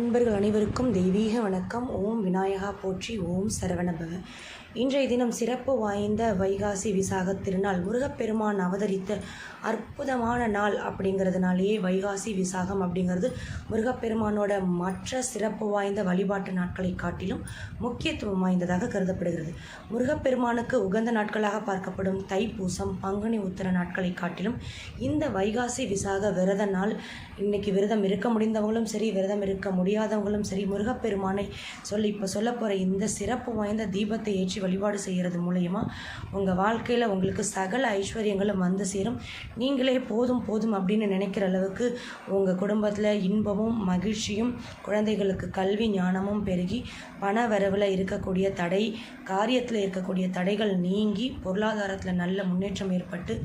அன்பர்கள் அனைவருக்கும் தெய்வீக வணக்கம். ஓம் விநாயகா போற்றி ஓம் சரவணபவ. இன்றைய தினம் சிறப்பு வாய்ந்த வைகாசி விசாக திருநாள். முருகப்பெருமான் அவதரித்த அற்புதமான நாள் அப்படிங்கிறதுனாலேயே வைகாசி விசாகம் அப்படிங்கிறது முருகப்பெருமானோட மற்ற சிறப்பு வாய்ந்த வழிபாட்டு நாட்களை காட்டிலும் முக்கியத்துவம் வாய்ந்ததாக கருதப்படுகிறது. முருகப்பெருமானுக்கு உகந்த நாட்களாக பார்க்கப்படும் தைப்பூசம் பங்குனி உத்தர நாட்களை காட்டிலும் இந்த வைகாசி விசாக விரத நாள். இன்னைக்கு விரதம் இருக்க முடிந்தவங்களும் சரி விரதம் இருக்க முடியும் முடியாதவங்களும் சரி முருகப்பெருமானை சொல்லி இப்போ சொல்ல போகிற இந்த சிறப்பு வாய்ந்த தீபத்தை ஏற்றி வழிபாடு செய்கிறது மூலயமா உங்கள் வாழ்க்கையில் உங்களுக்கு சகல ஐஸ்வர்யங்களும் வந்து சேரும். நீங்களே போதும் போதும் அப்படின்னு நினைக்கிற அளவுக்கு உங்கள் குடும்பத்தில் இன்பமும் மகிழ்ச்சியும் குழந்தைகளுக்கு கல்வி ஞானமும் பெருகி பண வரவில் இருக்கக்கூடிய தடை காரியத்தில் இருக்கக்கூடிய தடைகள் நீங்கி பொருளாதாரத்தில் நல்ல முன்னேற்றம் ஏற்பட்டு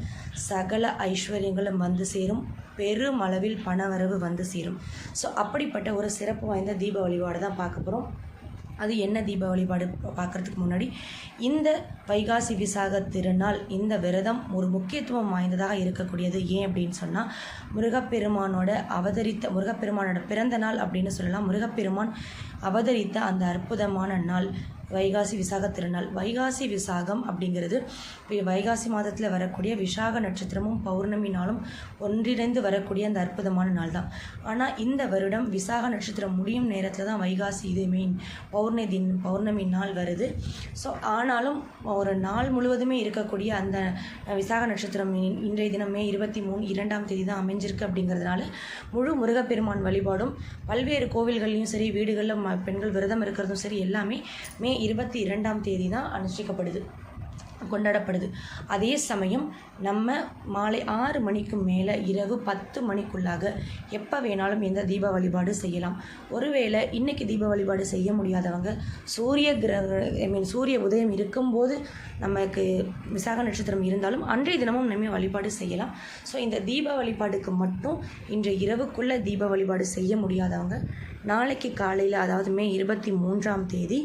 சகல ஐஸ்வர்யங்களும் வந்து சேரும். பெருமளவில் பணவரவு வந்து சேரும். ஸோ அப்படிப்பட்ட ஒரு சிறப்பு வாய்ந்த தீப வழிபாடு தான் பார்க்க போகிறோம் அது என்ன தீப வழிபாடு பார்க்குறதுக்கு முன்னாடி இந்த வைகாசி விசாக திருநாள் இந்த விரதம் ஒரு முக்கியத்துவம் வாய்ந்ததாக இருக்கக்கூடியது. ஏன் அப்படின்னு சொன்னால் முருகப்பெருமானோட அவதரித்த முருகப்பெருமானோட பிறந்த நாள் அப்படின்னு சொல்லலாம். முருகப்பெருமான் அவதரித்த அந்த அற்புதமான நாள். வைகாசி விசாக திருநாள். வைகாசி விசாகம் அப்படிங்கிறது இப்போ வைகாசி மாதத்தில் வரக்கூடிய விசாக நட்சத்திரமும் பௌர்ணமி நாளும் ஒன்றிணைந்து வரக்கூடிய அந்த அற்புதமான நாள் தான். ஆனால் இந்த வருடம் விசாக நட்சத்திரம் முடியும் நேரத்தில் தான் வைகாசி இது மீன் பௌர்ணமி தின் பௌர்ணமி நாள் வருது. ஸோ ஆனாலும் ஒரு நாள் முழுவதுமே இருக்கக்கூடிய அந்த விசாக நட்சத்திரம் இன்றைய தினமே இருபத்தி மூணு இரண்டாம் தேதி தான் அமைஞ்சிருக்கு அப்படிங்கிறதுனால முழு முருகப்பெருமான் வழிபாடும் பல்வேறு கோவில்கள்லையும் சரி வீடுகளில் ம- பெண்கள் விரதம் இருக்கிறதும் சரி எல்லாமே மே இருபத்தி இரண்டாம் தேதி தான் அனுஷ்டிக்கப்படுது கொண்டாடப்படுது. அதே சமயம் நம்ம மாலை ஆறு மணிக்கு மேலே இரவு பத்து மணிக்குள்ளாக எப்போ வேணாலும் இந்த தீப வழிபாடு செய்யலாம். ஒருவேளை இன்னைக்கு தீப வழிபாடு செய்ய முடியாதவங்க சூரிய கிரக ஐ மீன் சூரிய உதயம் இருக்கும்போது நமக்கு விசாக நட்சத்திரம் இருந்தாலும் அன்றைய தினமும் நம்ம வழிபாடு செய்யலாம். ஸோ இந்த தீப வழிபாடுக்கு மட்டும் இன்றைய இரவுக்குள்ளே தீப வழிபாடு செய்ய முடியாதவங்க நாளைக்கு காலையில் அதாவது மே இருபத்தி மூன்றாம் தேதி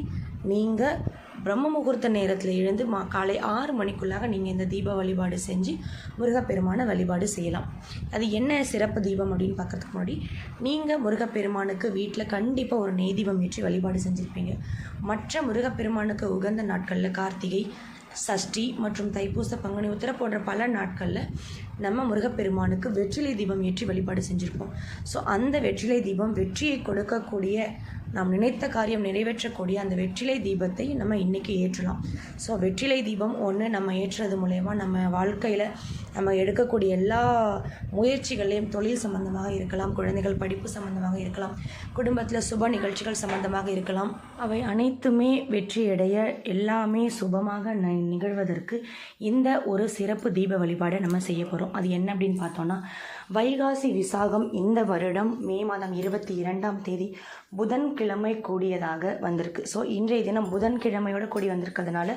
நீங்கள் பிரம்ம முகூர்த்த நேரத்தில் எழுந்து மா காலை ஆறு மணிக்குள்ளாக நீங்கள் இந்த தீப வழிபாடு செஞ்சு முருகப்பெருமானை வழிபாடு செய்யலாம். அது என்ன சிறப்பு தீபம் அப்படின்னு பார்க்கறதுக்கு முன்னாடி நீங்கள் முருகப்பெருமானுக்கு வீட்டில் கண்டிப்பாக ஒரு நெய் தீபம் ஏற்றி வழிபாடு செஞ்சுருப்பீங்க. மற்ற முருகப்பெருமானுக்கு உகந்த நாட்களில் கார்த்திகை சஷ்டி மற்றும் தைப்பூச பங்குனி உத்திர போன்ற பல நாட்களில் நம்ம முருகப்பெருமானுக்கு வெற்றிலை தீபம் ஏற்றி வழிபாடு செஞ்சுருப்போம். ஸோ அந்த வெற்றிலை தீபம் வெற்றியை கொடுக்கக்கூடிய நாம் நினைத்த காரியம் நிறைவேற்றக்கூடிய அந்த வெற்றிலை தீபத்தை நம்ம இன்றைக்கி ஏற்றலாம். ஸோ வெற்றிலை தீபம் ஒன்று நம்ம ஏற்றுறது மூலயமா நம்ம வாழ்க்கையில் நம்ம எடுக்கக்கூடிய எல்லா முயற்சிகளையும் தொழில் சம்பந்தமாக இருக்கலாம் குழந்தைகள் படிப்பு சம்பந்தமாக இருக்கலாம் குடும்பத்தில் சுப நிகழ்ச்சிகள் சம்பந்தமாக இருக்கலாம். அவை அனைத்துமே வெற்றியடைய எல்லாமே சுபமாக ந- நிகழ்வதற்கு இந்த ஒரு சிறப்பு தீப வழிபாடை நம்ம செய்ய போகிறோம் அது என்ன அப்படின்னு பார்த்தோன்னா வைகாசி விசாகம் இந்த வருடம் மே மாதம் இருபத்தி இரண்டாம் தேதி புதன்கிழமை கூடியதாக வந்திருக்கு. ஸோ இன்றைய தினம் புதன்கிழமையோட கூடி வந்திருக்கிறதுனால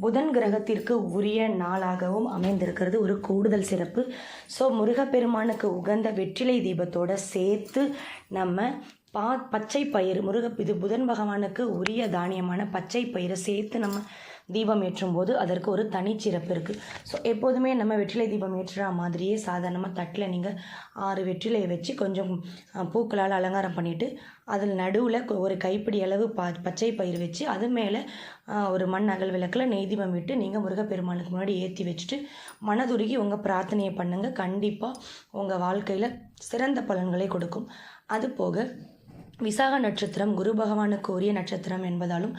புதன் கிரகத்திற்கு உரிய நாளாகவும் அமைந்திருக்கிறது. ஒரு கூடுதல் சிறப்பு. ஸோ முருகப்பெருமானுக்கு உகந்த வெற்றிலை தீபத்தோட சேர்த்து நம்ம பா பச்சை பயிர் முருக இது புதன் பகவானுக்கு உரிய தானியமான பச்சை பயிரை சேர்த்து நம்ம தீபம் ஏற்றும் போது அதற்கு ஒரு தனிச்சிறப்பு இருக்குது ஸோ எப்போதுமே நம்ம வெற்றிலை தீபம் ஏற்றுற மாதிரியே சாதாரணமாக தட்டில் நீங்கள் ஆறு வெற்றிலையை வச்சு கொஞ்சம் பூக்களால் அலங்காரம் பண்ணிவிட்டு அதில் நடுவில் ஒரு கைப்பிடி அளவு ப பச்சை பயிர் வச்சு அது மேலே ஒரு மண் அகல் விளக்கில் நெய் தீபம் விட்டு நீங்கள் முருகப்பெருமானுக்கு முன்னாடி ஏற்றி வச்சுட்டு மனதுருகி உங்கள் பிரார்த்தனையை பண்ணுங்கள் கண்டிப்பாக உங்கள் வாழ்க்கையில் சிறந்த பலன்களை கொடுக்கும். அது போக விசாக நட்சத்திரம் குரு பகவானுக்கு உரிய நட்சத்திரம் என்பதாலும்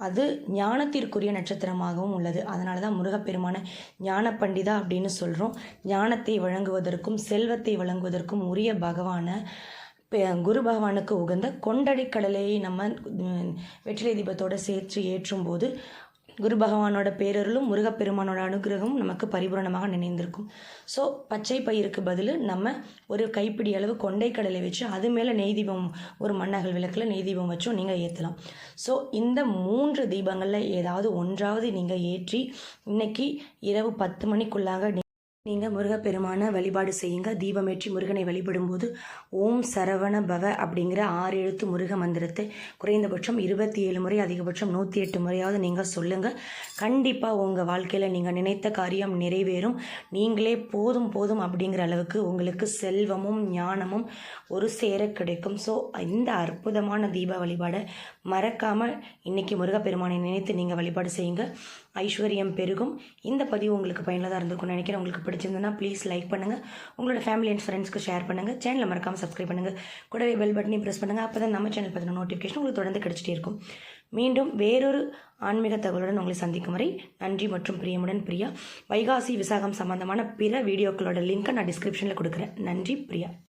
அது ஞானத்திற்குரிய நட்சத்திரமாகவும் உள்ளது. அதனால தான் முருகப்பெருமான ஞான பண்டிதா அப்படின்னு சொல்கிறோம் ஞானத்தை வழங்குவதற்கும் செல்வத்தை வழங்குவதற்கும் உரிய பகவான பெ- குரு பகவானுக்கு உகந்த கொண்டடிக்கடலையை நம்ம வெற்றிலை தீபத்தோடு சேர்த்து ஏற்றும் போது குரு பகவானோட பேரருளும் முருகப்பெருமானோட அனுகிரகமும் நமக்கு பரிபூரணமாக நினைந்திருக்கும். ஸோ பச்சை பயிருக்கு பதில் நம்ம ஒரு கைப்பிடி அளவு கொண்டை கடலை வச்சு அது மேலே நெய் தீபம் ஒரு மண்ணகல் விளக்கில் நெய் தீபம் வச்சும் நீங்கள் ஏற்றலாம் ஸோ இந்த மூன்று தீபங்களில் ஏதாவது ஒன்றாவது நீங்கள் ஏற்றி இன்னைக்கு இரவு பத்து மணிக்குள்ளாக நீங்கள் முருகப்பெருமானை வழிபாடு செய்யுங்க. தீபமேற்றி முருகனை வழிபடும்போது ஓம் சரவண பவ அப்படிங்கிற ஆறு எழுத்து முருக மந்திரத்தை குறைந்தபட்சம் இருபத்தி ஏழு முறை அதிகபட்சம் நூற்றி எட்டு முறையாவது நீங்கள் சொல்லுங்கள் கண்டிப்பாக உங்கள் வாழ்க்கையில் நீங்கள் நினைத்த காரியம் நிறைவேறும். நீங்களே போதும் போதும் அப்படிங்கிற அளவுக்கு உங்களுக்கு செல்வமும் ஞானமும் ஒரு சேர கிடைக்கும். ஸோ இந்த அற்புதமான தீப வழிபாடை மறக்காமல் இன்றைக்கி முருகப்பெருமானை நினைத்து நீங்கள் வழிபாடு செய்யுங்க. ஐஸ்வர்யம் பெருகும். இந்த பதிவு உங்களுக்கு பயனுள்ளதாக இருந்திருக்கும்னு நினைக்கிறேன். உங்களுக்கு பிடிச்சிருந்ததுன்னா ப்ளீஸ் லைக் பண்ணுங்கள் உங்களோட ஃபேமிலி அண்ட் ஃப்ரெண்ட்ஸ்க்கு ஷேர் பண்ணுங்கள் சேனலில் மறக்காமல் சப்ஸ்கிரைப் பண்ணுங்கள் கூடவே பெல் பட்டனையும் ப்ரெஸ் பண்ணுங்கள் அப்போ தான் நம்ம சேனல் பற்றின நோட்டிஃபிகேஷன் உங்களுக்கு தொடர்ந்து கிடச்சிட்டே இருக்கும். மீண்டும் வேறொரு ஆன்மீக தகவலுடன் உங்களை சந்திக்கும் வரை நன்றி மற்றும் பிரியமுடன் பிரியா. வைகாசி விசாகம் சம்பந்தமான பிற வீடியோக்களோட லிங்க்கை நான் டிஸ்கிரிப்ஷனில் கொடுக்குறேன். நன்றி பிரியா.